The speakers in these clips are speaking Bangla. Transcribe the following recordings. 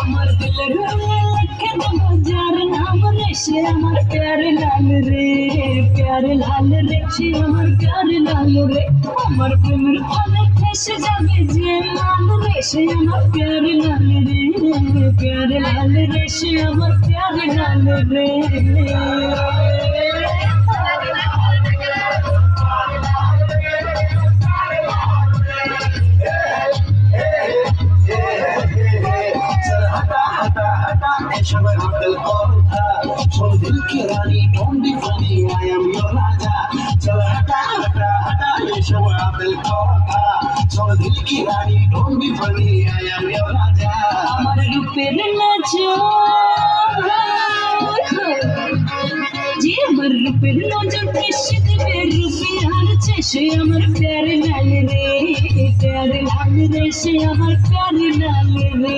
আমার দিলের দেবো যার নাম রে, সে আমার প্যারে লাল রে, প্যারে লাল রে, সে আমার প্যারে লাল রে। আমার প্রেমের ফলে ফেসে যাবে যে লাল রে, সে আমার প্যারে লাল রে, প্যারে লাল রে, সে আমার প্যারে লাল রে। दिल की रानी don't be funny I am your raja चल हटा हटा हटा ऐशम अब्दुल कोथा छोड़ दिल की रानी don't be funny I am your raja আমার রূপের নজর যে আমার রূপের নজর কৃষি দেবে রূপে হারছে সে আমার প্যারে লাল রে প্যারে লাল রে সে আমার প্যারে লাল রে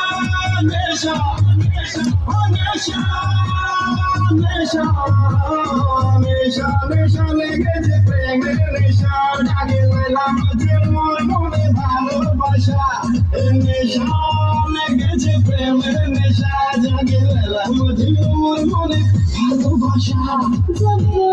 हमेशा हमेशा हमेशा हमेशा हमेशा लेके যে প্রেমের নেশা জাগে গেলাম যে মোর মনে ভালোবাসা নেশা লেগে যে প্রেমের নেশা জাগে গেলাম যে মোর মনে ভালোবাসা জাগে